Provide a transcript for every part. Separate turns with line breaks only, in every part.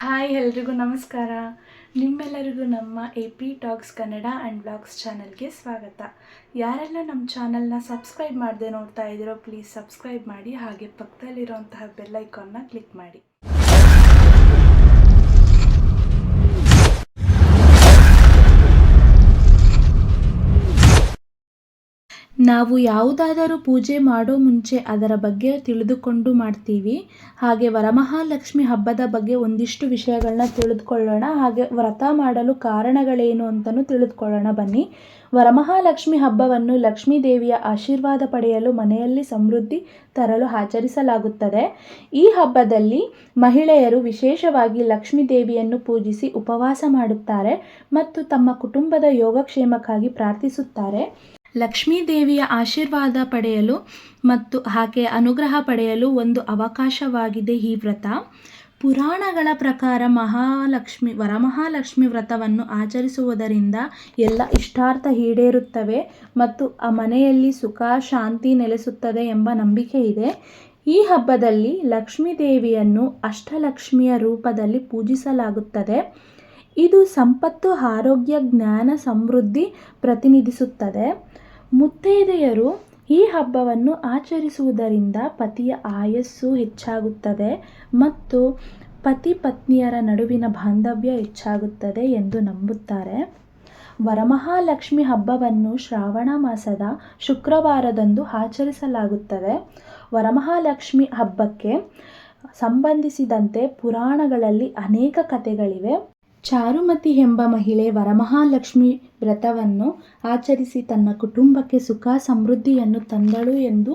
Hi, ಎಲ್ರಿಗೂ ನಮಸ್ಕಾರ. ನಿಮ್ಮೆಲ್ಲರಿಗೂ ನಮ್ಮ A P talks Kannada and blogs ಚಾನಲ್ಗೆ ಸ್ವಾಗತ. ಯಾರೆಲ್ಲ ನಮ್ಮ ಚಾನಲ್ನ ಸಬ್ಸ್ಕ್ರೈಬ್ ಮಾಡದೆ ನೋಡ್ತಾ ಇದ್ದೀರೋ ಪ್ಲೀಸ್ ಸಬ್ಸ್ಕ್ರೈಬ್ ಮಾಡಿ, ಹಾಗೆ ಪಕ್ಕದಲ್ಲಿರುವಂತಹ ಬೆಲ್ಲೈಕಾನ್ನ ಕ್ಲಿಕ್ ಮಾಡಿ. ನಾವು ಯಾವುದಾದರೂ ಪೂಜೆ ಮಾಡೋ ಮುಂಚೆ ಅದರ ಬಗ್ಗೆ ತಿಳಿದುಕೊಂಡು ಮಾಡ್ತೀವಿ. ಹಾಗೆ ವರಮಹಾಲಕ್ಷ್ಮಿ ಹಬ್ಬದ ಬಗ್ಗೆ ಒಂದಿಷ್ಟು ವಿಷಯಗಳನ್ನ ತಿಳಿದುಕೊಳ್ಳೋಣ. ಹಾಗೆ ವ್ರತ ಮಾಡಲು ಕಾರಣಗಳೇನು ಅಂತಲೂ ತಿಳಿದುಕೊಳ್ಳೋಣ. ಬನ್ನಿ. ವರಮಹಾಲಕ್ಷ್ಮಿ ಹಬ್ಬವನ್ನು ಲಕ್ಷ್ಮೀ ದೇವಿಯ ಆಶೀರ್ವಾದ ಪಡೆಯಲು ಮನೆಯಲ್ಲಿ ಸಮೃದ್ಧಿ ತರಲು ಆಚರಿಸಲಾಗುತ್ತದೆ. ಈ ಹಬ್ಬದಲ್ಲಿ ಮಹಿಳೆಯರು ವಿಶೇಷವಾಗಿ ಲಕ್ಷ್ಮೀ ದೇವಿಯನ್ನು ಪೂಜಿಸಿ ಉಪವಾಸ ಮಾಡುತ್ತಾರೆ ಮತ್ತು ತಮ್ಮ ಕುಟುಂಬದ ಯೋಗಕ್ಷೇಮಕ್ಕಾಗಿ ಪ್ರಾರ್ಥಿಸುತ್ತಾರೆ. ಲಕ್ಷ್ಮೀ ದೇವಿಯ ಆಶೀರ್ವಾದ ಪಡೆಯಲು ಮತ್ತು ಆಕೆಯ ಅನುಗ್ರಹ ಪಡೆಯಲು ಒಂದು ಅವಕಾಶವಾಗಿದೆ ಈ ವ್ರತ. ಪುರಾಣಗಳ ಪ್ರಕಾರ ಮಹಾಲಕ್ಷ್ಮಿ, ವರಮಹಾಲಕ್ಷ್ಮಿ ವ್ರತವನ್ನು ಆಚರಿಸುವುದರಿಂದ ಎಲ್ಲ ಇಷ್ಟಾರ್ಥ ಈಡೇರುತ್ತವೆ ಮತ್ತು ಆ ಮನೆಯಲ್ಲಿ ಸುಖ, ಶಾಂತಿ ನೆಲೆಸುತ್ತದೆ ಎಂಬ ನಂಬಿಕೆ ಇದೆ. ಈ ಹಬ್ಬದಲ್ಲಿ ಲಕ್ಷ್ಮೀ ದೇವಿಯನ್ನು ಅಷ್ಟಲಕ್ಷ್ಮಿಯ ರೂಪದಲ್ಲಿ ಪೂಜಿಸಲಾಗುತ್ತದೆ. ಇದು ಸಂಪತ್ತು, ಆರೋಗ್ಯ, ಜ್ಞಾನ ಸಮೃದ್ಧಿ ಪ್ರತಿನಿಧಿಸುತ್ತದೆ. ಮುತ್ತೈದೆಯರು ಈ ಹಬ್ಬವನ್ನು ಆಚರಿಸುವುದರಿಂದ ಪತಿಯ ಆಯಸ್ಸು ಹೆಚ್ಚಾಗುತ್ತದೆ ಮತ್ತು ಪತಿ ಪತ್ನಿಯರ ನಡುವಿನ ಬಾಂಧವ್ಯ ಹೆಚ್ಚಾಗುತ್ತದೆ ಎಂದು ನಂಬುತ್ತಾರೆ. ವರಮಹಾಲಕ್ಷ್ಮಿ ಹಬ್ಬವನ್ನು ಶ್ರಾವಣ ಮಾಸದ ಶುಕ್ರವಾರದಂದು ಆಚರಿಸಲಾಗುತ್ತದೆ. ವರಮಹಾಲಕ್ಷ್ಮಿ ಹಬ್ಬಕ್ಕೆ ಸಂಬಂಧಿಸಿದಂತೆ ಪುರಾಣಗಳಲ್ಲಿ ಅನೇಕ ಕಥೆಗಳಿವೆ. ಚಾರುಮತಿ ಎಂಬ ಮಹಿಳೆ ವರಮಹಾಲಕ್ಷ್ಮಿ ವ್ರತವನ್ನು ಆಚರಿಸಿ ತನ್ನ ಕುಟುಂಬಕ್ಕೆ ಸುಖ ಸಮೃದ್ಧಿಯನ್ನು ತಂದಳು ಎಂದು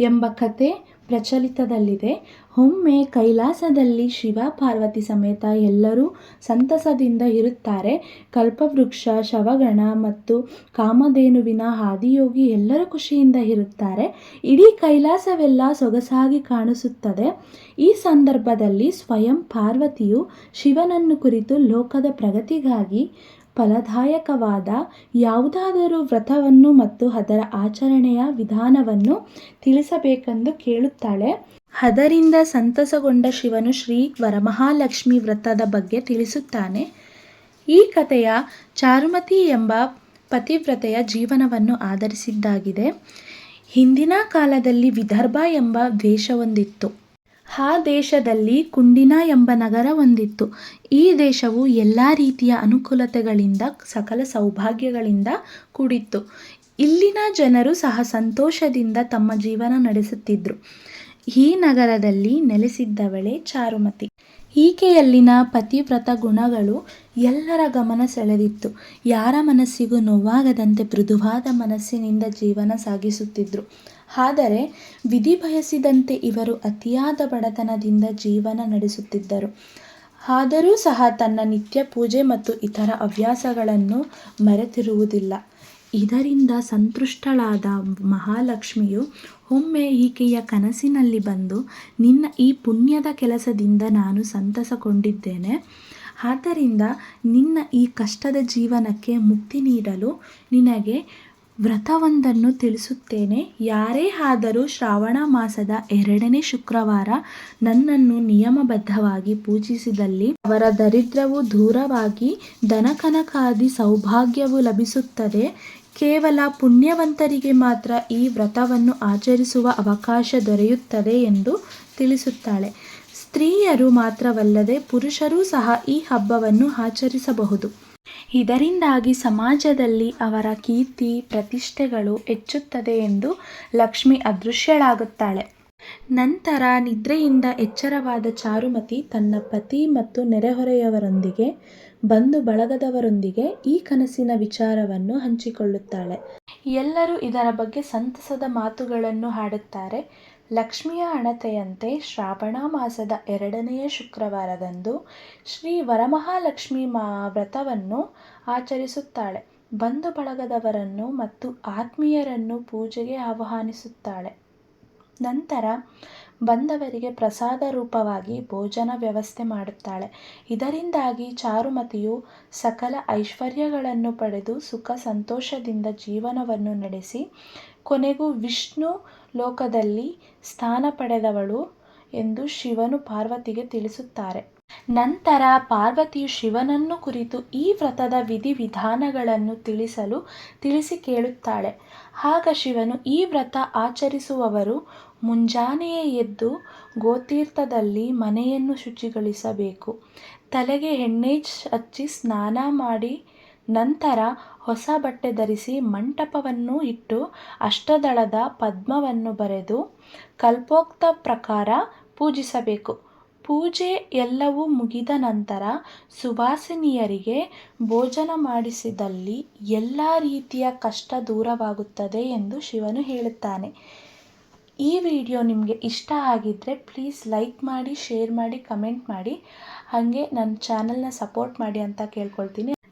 ಎಂಬ ಕತೆ ಪ್ರಚಲಿತದಲ್ಲಿದೆ. ಒಮ್ಮೆ ಕೈಲಾಸದಲ್ಲಿ ಶಿವ, ಪಾರ್ವತಿ ಸಮೇತ ಎಲ್ಲರೂ ಸಂತಸದಿಂದ ಇರುತ್ತಾರೆ. ಕಲ್ಪವೃಕ್ಷ, ಶವಗಣ ಮತ್ತು ಕಾಮಧೇನುವಿನ ಹಾದಿಯೋಗಿ ಎಲ್ಲರೂ ಖುಷಿಯಿಂದ ಇರುತ್ತಾರೆ. ಇಡೀ ಕೈಲಾಸವೆಲ್ಲ ಸೊಗಸಾಗಿ ಕಾಣಿಸುತ್ತದೆ. ಈ ಸಂದರ್ಭದಲ್ಲಿ ಸ್ವಯಂ ಪಾರ್ವತಿಯು ಶಿವನನ್ನು ಕುರಿತು ಲೋಕದ ಪ್ರಗತಿಗಾಗಿ ಫಲದಾಯಕವಾದ ಯಾವುದಾದರೂ ವ್ರತವನ್ನು ಮತ್ತು ಅದರ ಆಚರಣೆಯ ವಿಧಾನವನ್ನು ತಿಳಿಸಬೇಕೆಂದು ಕೇಳುತ್ತಾಳೆ. ಅದರಿಂದ ಸಂತಸಗೊಂಡ ಶಿವನು ಶ್ರೀ ವರಮಹಾಲಕ್ಷ್ಮಿ ವ್ರತದ ಬಗ್ಗೆ ತಿಳಿಸುತ್ತಾನೆ. ಈ ಕಥೆಯ ಚಾರುಮತಿ ಎಂಬ ಪತಿವ್ರತೆಯ ಜೀವನವನ್ನು ಆಧರಿಸಿದ್ದಾಗಿದೆ. ಹಿಂದಿನ ಕಾಲದಲ್ಲಿ ವಿದರ್ಭ ಎಂಬ ದೇಶವೊಂದಿತ್ತು ಆ ದೇಶದಲ್ಲಿ ಕುಂಡಿನ ಎಂಬ ನಗರ ಹೊಂದಿತ್ತು. ಈ ದೇಶವು ಎಲ್ಲ ರೀತಿಯ ಅನುಕೂಲತೆಗಳಿಂದ, ಸಕಲ ಸೌಭಾಗ್ಯಗಳಿಂದ ಕೂಡಿತ್ತು. ಇಲ್ಲಿನ ಜನರು ಸಹ ಸಂತೋಷದಿಂದ ತಮ್ಮ ಜೀವನ ನಡೆಸುತ್ತಿದ್ದರು ಈ ನಗರದಲ್ಲಿ ನೆಲೆಸಿದ್ದವಳೆ ಚಾರುಮತಿ. ಈಕೆಯಲ್ಲಿನ ಪತಿವ್ರತ ಗುಣಗಳು ಎಲ್ಲರ ಗಮನ ಸೆಳೆದಿತ್ತು. ಯಾರ ಮನಸ್ಸಿಗೂ ನೋವಾಗದಂತೆ ಮೃದುವಾದ ಮನಸ್ಸಿನಿಂದ ಜೀವನ ಸಾಗಿಸುತ್ತಿದ್ದರು ಆದರೆ ವಿಧಿ ಬಯಸಿದಂತೆ ಇವರು ಅತಿಯಾದ ಬಡತನದಿಂದ ಜೀವನ ನಡೆಸುತ್ತಿದ್ದರು. ಆದರೂ ಸಹ ತನ್ನ ನಿತ್ಯ ಪೂಜೆ ಮತ್ತು ಇತರ ಹವ್ಯಾಸಗಳನ್ನು ಮರೆತಿರುವುದಿಲ್ಲ. ಇದರಿಂದ ಸಂತುಷ್ಟಳಾದ ಮಹಾಲಕ್ಷ್ಮಿಯು ಒಮ್ಮೆ ಈಕೆಯ ಕನಸಿನಲ್ಲಿ ಬಂದು, ನಿನ್ನ ಈ ಪುಣ್ಯದ ಕೆಲಸದಿಂದ ನಾನು ಸಂತಸಗೊಂಡಿದ್ದೇನೆ. ಆದ್ದರಿಂದ ನಿನ್ನ ಈ ಕಷ್ಟದ ಜೀವನಕ್ಕೆ ಮುಕ್ತಿ ನೀಡಲು ನಿನಗೆ ವ್ರತವೊಂದನ್ನು ತಿಳಿಸುತ್ತೇನೆ. ಯಾರೇ ಆದರೂ ಶ್ರಾವಣ ಮಾಸದ ಎರಡನೇ ಶುಕ್ರವಾರ ನನ್ನನ್ನು ನಿಯಮಬದ್ಧವಾಗಿ ಪೂಜಿಸಿದಲ್ಲಿ ಅವರ ದರಿದ್ರವು ದೂರವಾಗಿ ದನಕನಕಾದಿ ಸೌಭಾಗ್ಯವು ಲಭಿಸುತ್ತದೆ. ಕೇವಲ ಪುಣ್ಯವಂತರಿಗೆ ಮಾತ್ರ ಈ ವ್ರತವನ್ನು ಆಚರಿಸುವ ಅವಕಾಶ ದೊರೆಯುತ್ತದೆ ಎಂದು ತಿಳಿಸುತ್ತಾಳೆ. ಸ್ತ್ರೀಯರು ಮಾತ್ರವಲ್ಲದೆ ಪುರುಷರೂ ಸಹ ಈ ಹಬ್ಬವನ್ನು ಆಚರಿಸಬಹುದು. ಇದರಿಂದಾಗಿ ಸಮಾಜದಲ್ಲಿ ಅವರ ಕೀರ್ತಿ, ಪ್ರತಿಷ್ಠೆಗಳು ಹೆಚ್ಚುತ್ತದೆ ಎಂದು ಲಕ್ಷ್ಮಿ ಅದೃಶ್ಯಳಾಗುತ್ತಾಳೆ. ನಂತರ ನಿದ್ರೆಯಿಂದ ಎಚ್ಚರವಾದ ಚಾರುಮತಿ ತನ್ನ ಪತಿ ಮತ್ತು ನೆರೆಹೊರೆಯವರೊಂದಿಗೆ, ಬಂಧು ಬಳಗದವರೊಂದಿಗೆ ಈ ಕನಸಿನ ವಿಚಾರವನ್ನು ಹಂಚಿಕೊಳ್ಳುತ್ತಾಳೆ. ಎಲ್ಲರೂ ಇದರ ಬಗ್ಗೆ ಸಂತಸದ ಮಾತುಗಳನ್ನು ಹಾಡುತ್ತಾರೆ. ಲಕ್ಷ್ಮಿಯ ಹಣತೆಯಂತೆ ಶ್ರಾವಣ ಮಾಸದ ಎರಡನೆಯ ಶುಕ್ರವಾರದಂದು ಶ್ರೀ ವರಮಹಾಲಕ್ಷ್ಮಿ ಮಾ ವ್ರತವನ್ನು ಆಚರಿಸುತ್ತಾಳೆ. ಬಂಧು ಬಳಗದವರನ್ನು ಮತ್ತು ಆತ್ಮೀಯರನ್ನು ಪೂಜೆಗೆ ಆಹ್ವಾನಿಸುತ್ತಾಳೆ. ನಂತರ ಬಂದವರಿಗೆ ಪ್ರಸಾದ ರೂಪವಾಗಿ ಭೋಜನ ವ್ಯವಸ್ಥೆ ಮಾಡುತ್ತಾಳೆ. ಇದರಿಂದಾಗಿ ಚಾರುಮತಿಯು ಸಕಲ ಐಶ್ವರ್ಯಗಳನ್ನು ಪಡೆದು ಸುಖ ಸಂತೋಷದಿಂದ ಜೀವನವನ್ನು ನಡೆಸಿ ಕೊನೆಗೂ ವಿಷ್ಣು ಲೋಕದಲ್ಲಿ ಸ್ಥಾನ ಪಡೆದವಳು ಎಂದು ಶಿವನು ಪಾರ್ವತಿಗೆ ತಿಳಿಸುತ್ತಾರೆ. ನಂತರ ಪಾರ್ವತಿಯು ಶಿವನನ್ನು ಕುರಿತು ಈ ವ್ರತದ ವಿಧಿವಿಧಾನಗಳನ್ನು ತಿಳಿಸಲು ತಿಳಿಸಿ ಕೇಳುತ್ತಾಳೆ. ಆಗ ಶಿವನು ಈ ವ್ರತ ಆಚರಿಸುವವರು ಮುಂಜಾನೆಯೇ ಎದ್ದು ಗೋತೀರ್ಥದಲ್ಲಿ ಮನೆಯನ್ನು ಶುಚಿಗೊಳಿಸಬೇಕು. ತಲೆಗೆ ಎಣ್ಣೆ ಹಚ್ಚಿ ಸ್ನಾನ ಮಾಡಿ ನಂತರ ಹೊಸ ಬಟ್ಟೆ ಧರಿಸಿ ಮಂಟಪವನ್ನು ಇಟ್ಟು ಅಷ್ಟದಳದ ಪದ್ಮವನ್ನು ಬರೆದು ಕಲ್ಪೋಕ್ತ ಪ್ರಕಾರ ಪೂಜಿಸಬೇಕು. ಪೂಜೆ ಎಲ್ಲವೂ ಮುಗಿದ ನಂತರ ಸುಭಾಸಿನಿಯರಿಗೆ ಭೋಜನ ಮಾಡಿಸಿದಲ್ಲಿ ಎಲ್ಲ ರೀತಿಯ ಕಷ್ಟ ದೂರವಾಗುತ್ತದೆ ಎಂದು ಶಿವನು ಹೇಳುತ್ತಾನೆ. ಈ ವಿಡಿಯೋ ನಿಮಗೆ ಇಷ್ಟ ಆಗಿದ್ದರೆ ಪ್ಲೀಸ್ ಲೈಕ್ ಮಾಡಿ, ಶೇರ್ ಮಾಡಿ, ಕಮೆಂಟ್ ಮಾಡಿ. ಹಾಗೆ ನನ್ನ ಚಾನಲ್ನ ಸಪೋರ್ಟ್ ಮಾಡಿ ಅಂತ ಕೇಳ್ಕೊಳ್ತೀನಿ.